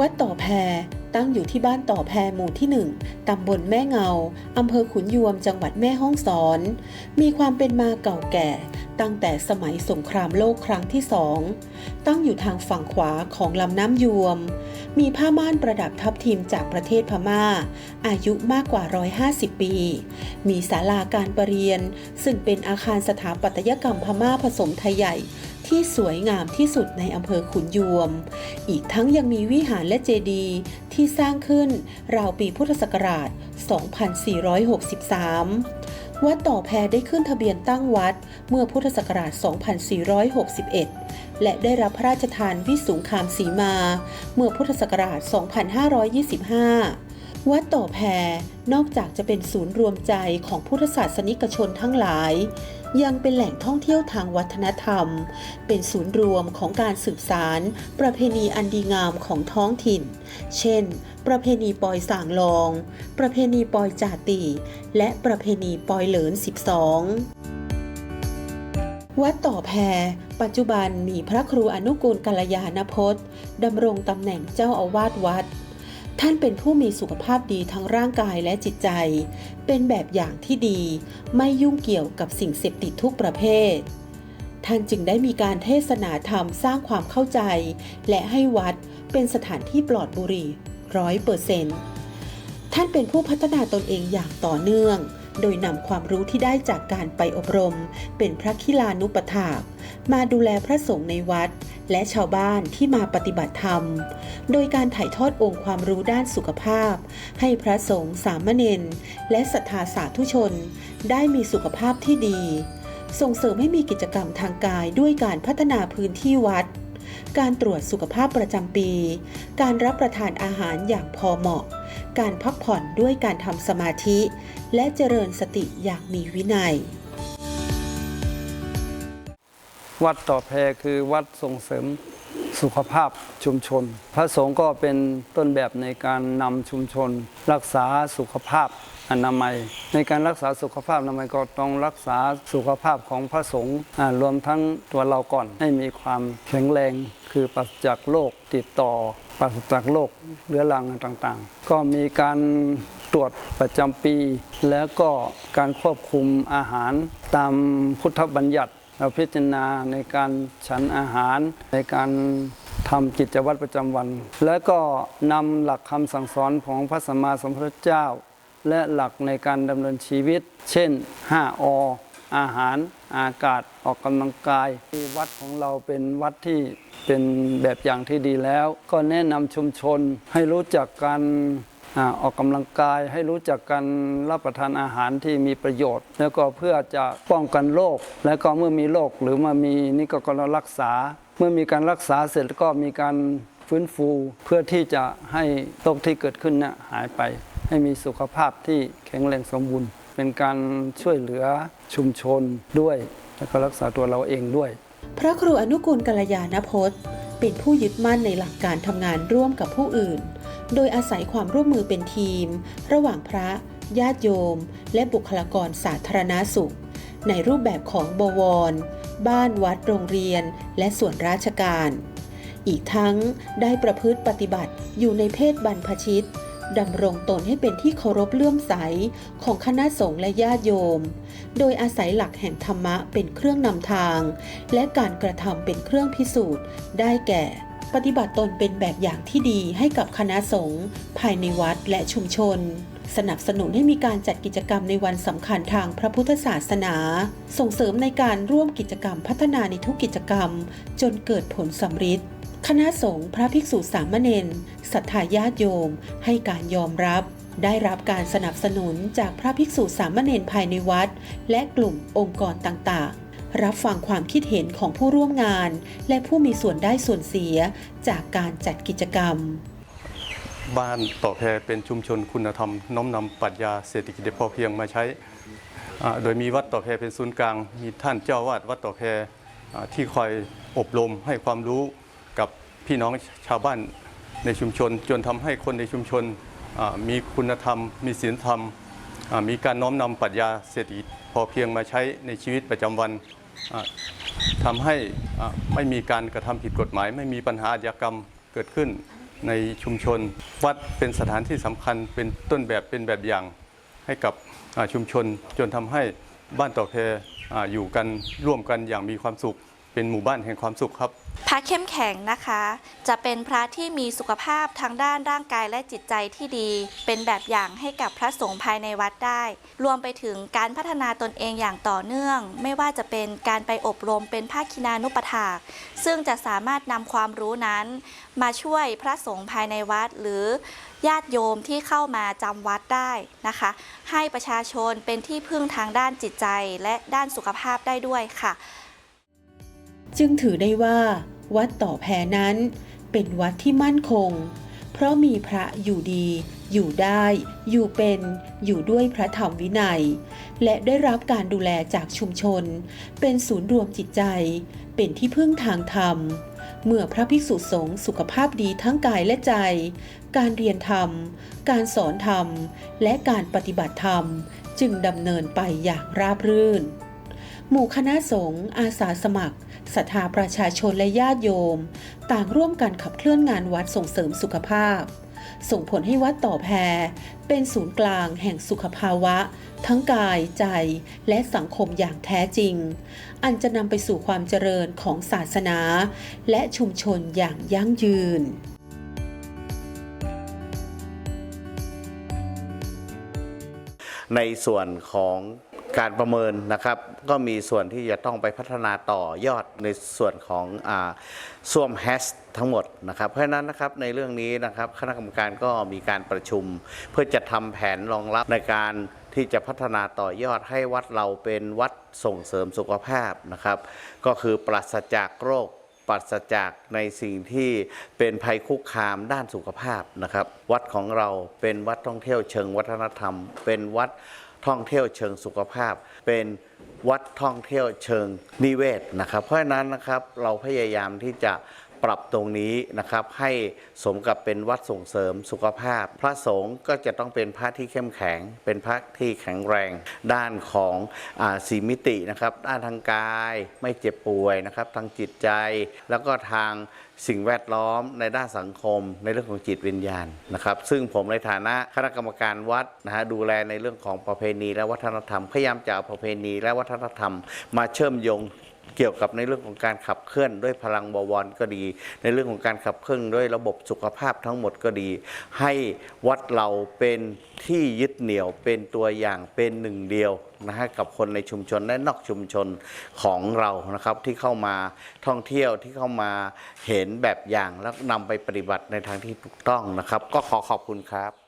วัดต่อแพตั้งอยู่ที่บ้านต่อแพหมู่ที่ 1 ตำบลแม่เงา อำเภอขุนยวม จังหวัดแม่ฮ่องสอน มีความเป็นมาเก่าแก่ ตั้งแต่สมัยสงครามโลกครั้งที่สอง ตั้งอยู่ทางฝั่งขวาของลำน้ำยวม มีผ้าม่านประดับทับทิมจากประเทศพม่า อายุมากกว่า 150 ปี มีศาลาการประเรียน ซึ่งเป็นอาคารสถาปัตยกรรมพม่าผสมไทยใหญ่ที่สวยงามที่สุดในอำเภอขุนยวม อีกทั้งยังมีวิหารและเจดีย์ที่สร้างขึ้นราวปีพุทธศักราช 2463 วัดต่อแพได้ขึ้นทะเบียนตั้งวัดเมื่อพุทธศักราช 2461 และได้รับพระราชทานวิสุงคามสีมา เมื่อพุทธศักราช 2525 วัดต่อแพนอกจากจะเป็นศูนย์รวมใจของพุทธศาสนิกชนทั้งหลาย ยังเป็นแหล่งท่องเที่ยวทางวัฒนธรรม เป็นศูนย์รวมของการสืบสาร ประเพณีอันดีงามของท้องถิ่น เช่น ประเพณีปอยสางลอง ประเพณีปอยจ่าติและประเพณีปอยเหลิน 12วัดต่อแพปัจจุบันมีพระครูอนุกูลกัลยาณพจน์ดำรงตำแหน่งเจ้าอาวาสวัด ท่านเป็นผู้มีสุขภาพดีทั้งร่างกายและจิตใจ เป็นแบบอย่างที่ดี ไม่ยุ่งเกี่ยวกับสิ่งเสพติดทุกประเภท ท่านจึงได้มีการเทศนาธรรมสร้างความเข้าใจ และให้วัดเป็นสถานที่ปลอดบุหรี่ร้อยเปอร์เซนต์ท่านเป็นผู้พัฒนาตนเองอย่างต่อเนื่อง โดยนำความรู้ที่ได้จากการไปอบรม เป็นพระคิลานุปถากมาดูแลพระสงฆ์ในวัด และชาวบ้านที่มาปฏิบัติธรรม โดยการถ่ายทอดองค์ความรู้ด้านสุขภาพ ให้พระสงฆ์สามเณรและศรัทธาสาธุชน ได้มีสุขภาพที่ดี ส่งเสริมให้มีกิจกรรมทางกายด้วยการพัฒนาพื้นที่วัด การตรวจสุขภาพประจำปี การรับประทานอาหารอย่างพอเหมาะ การพักผ่อนด้วยการทำสมาธิ และเจริญสติอย่างมีวินัย วัดต่อแพคือวัดส่งเสริมสุขภาพชุมชน พระสงฆ์ก็เป็นต้นแบบในการนำชุมชน รักษาสุขภาพอนามัย ในการรักษาสุขภาพอนามัยก็ต้องรักษาสุขภาพของพระสงฆ์รวมทั้งตัวเราก่อนให้มีความแข็งแรงคือปราศจากโรคติดต่อปราศจากโรคเรื้อรังต่างๆ ก็มีการตรวจประจำปี แล้วก็การควบคุมอาหารตามพุทธบัญญัติ เราพิจารณาในการฉันอาหาร ในการทำกิจวัตรประจำวัน และก็นำหลักคำสั่งสอนของพระสัมมาสัมพุทธเจ้า และหลักในการดำเนินชีวิต เช่น 5 อ อาหาร อากาศ ออกกำลังกาย ที่วัดของเราเป็นวัดที่เป็นแบบอย่างที่ดีแล้ว ก็แนะนำชุมชนให้รู้จักการ ออกกำลังกายให้รู้จักการรับประทานอาหารที่มีประโยชน์ แล้วก็เพื่อจะป้องกันโรคแล้วก็เมื่อมีโรคหรือมามีนี่ก็ก็รักษา เมื่อมีการรักษาเสร็จก็มีการฟื้นฟูเพื่อที่จะให้โรคที่เกิดขึ้นนี่ยหายไป ให้มีสุขภาพที่แข็งแรงสมบูรณ์ เป็นการช่วยเหลือชุมชนด้วย แล้วก็รักษาตัวเราเองด้วย พระครูอนุกูลกัลยาณพจน์ เป็นผู้ยึดมั่นในหลักการทำงานร่วมกับผู้อื่น โดยอาศัยความร่วมมือเป็นทีม ระหว่างพระ ญาติโยม และบุคลากรสาธารณาสุข ในรูปแบบของบวร บ้านวัดโรงเรียน และส่วนราชการ อีกทั้งได้ประพฤติปฏิบัติอยู่ในเพศบรรพชิตดำรงตนให้เป็นที่เคารพเลื่อมใสของคณะสงฆ์และญาติโยม โดยอาศัยหลักแห่งธรรมะเป็นเครื่องนำทาง และการกระทำเป็นเครื่องพิสูจน์ ได้แก่ ปฏิบัติตนเป็นแบบอย่างที่ดีให้กับคณะสงฆ์ภายในวัดและชุมชน สนับสนุนให้มีการจัดกิจกรรมในวันสำคัญทางพระพุทธศาสนา ส่งเสริมในการร่วมกิจกรรมพัฒนาในทุกกิจกรรม จนเกิดผลสำฤทธิ์คณะสงฆ์พระภิกษุสามเณรศรัทธาญาติโยม ให้การยอมรับ ได้รับการสนับสนุนจากพระภิกษุสามเณรภายในวัด และกลุ่มองค์กรต่างๆ รับฟังความคิดเห็นของผู้ร่วมงาน และผู้มีส่วนได้ส่วนเสียจากการจัดกิจกรรม บ้านต่อแพเป็นชุมชนคุณธรรม น้อมนำปรัชญาเศรษฐกิจพอเพียงมาใช้ โดยมีวัดต่อแพเป็นศูนย์กลาง มีท่านเจ้าวาดวัดต่อแพอที่คอยอบรมให้ความรู้กับพี่น้องชาวบ้านในชุมชน จนทำให้คนในชุมชนมีคุณธรรม มีศีลธรรมมีการน้อมนำปรัชญาเศรษฐกิจพอเพียงมาใช้ในชีวิตประจำวัน ทำทำให้ไม่มีการกระทำผิดกฎหมาย ไม่มีปัญหาอาชญากรรมเกิดขึ้นในชุมชน วัดเป็นสถานที่สำคัญเป็นต้นแบบเป็นแบบอย่างให้กับชุมชน จนทำให้บ้านต่อแพอยู่กันร่วมกันอย่างมีความสุข เป็นหมู่บ้านแห่งความสุขครับ พระเข้มแข็งนะคะ จะเป็นพระที่มีสุขภาพทางด้านร่างกายและจิตใจที่ดี เป็นแบบอย่างให้กับพระสงฆ์ภายในวัดได้ รวมไปถึงการพัฒนาตนเองอย่างต่อเนื่อง ไม่ว่าจะเป็นการไปอบรมเป็นภาคินานุปถาก ซึ่งจะสามารถนำความรู้นั้น มาช่วยพระสงฆ์ภายในวัด หรือญาติโยมที่เข้ามาจำวัดได้นะคะ ให้ประชาชนเป็นที่พึ่งทางด้านจิตใจและด้านสุขภาพได้ด้วยค่ะ จึงถือได้ว่า วัดต่อแพนั้นเป็นวัดที่มั่นคง เพราะมีพระอยู่ดี อยู่ได้ อยู่เป็น อยู่ด้วยพระธรรมวินัย และได้รับการดูแลจากชุมชน เป็นศูนย์รวมจิตใจ เป็นที่พึ่งทางธรรม เมื่อพระภิกษุสงฆ์สุขภาพดีทั้งกายและใจ การเรียนธรรม การสอนธรรม และการปฏิบัติธรรม จึงดำเนินไปอย่างราบรื่น หมู่คณะสงฆ์อาสาสมัครศรัทธาประชาชนและญาติโยม ต่างร่วมกันขับเคลื่อนงานวัดส่งเสริมสุขภาพ ส่งผลให้วัดต่อแพเป็นศูนย์กลางแห่งสุขภาวะ ทั้งกายใจและสังคมอย่างแท้จริง อันจะนำไปสู่ความเจริญของศาสนา และชุมชนอย่างยั่งยืนในส่วนของ การประเมินนะครับ ก็มีส่วนที่จะต้องไปพัฒนาต่อยอดในส่วนของอส้วมแฮชทั้งหมดนะครับ เพราะฉะนั้นนะครับในเรื่องนี้นะครับคณะกรรมการก็มีการประชุม เพื่อจะทำแผนรองรับในการที่จะพัฒนาต่อยอดให้วัดเราเป็นวัดส่งเสริมสุขภาพนะครับ ก็คือปราศจากโรคปราศจากในสิ่งที่เป็นภัยคุกคามด้านสุขภาพนะครับ วัดของเราเป็นวัดท่องเที่ยวเชิงวัฒนธรรม เป็นวัด ท่องเที่ยวเชิงสุขภาพ เป็นวัดท่องเที่ยวเชิงนิเวศนะครับ เพราะฉะนั้นนะครับเราพยายามที่จะปรับตรงนี้นะครับให้สมกับเป็นวัดส่งเสริมสุขภาพ พระสงฆ์ก็จะต้องเป็นพระที่เข้มแข็ง เป็นพระที่แข็งแรง ด้านของอสีมิตินะครับ ด้านทางกายไม่เจ็บป่วยนะครับ ทางจิตใจ แล้วก็ทางสิ่งแวดล้อมในด้านสังคม ในเรื่องของจิตวิญญาณนะครับ ซึ่งผมในฐานะคณะกรรมการวัดนะฮะดูแลในเรื่องของประเพณีและวัฒนธรรมพยายามจะเอาประเพณีและวัฒนธรรมมาเชื่อมโยง เกี่ยวกับในเรื่องของการขับเคลื่อนด้วยพลังบวรก็ดี ในเรื่องของการขับเคลื่อนด้วยระบบสุขภาพทั้งหมดก็ดี ให้วัดเราเป็นที่ยึดเหนี่ยวเป็นตัวอย่างเป็นหนึ่งเดียวนะฮะกับคนในชุมชนและนอกชุมชนของเรานะครับที่เข้ามาท่องเที่ยวที่เข้ามาเห็นแบบอย่างแล้วนำไปปฏิบัติในทางที่ถูกต้องนะครับ ก็ขอขอบคุณครับ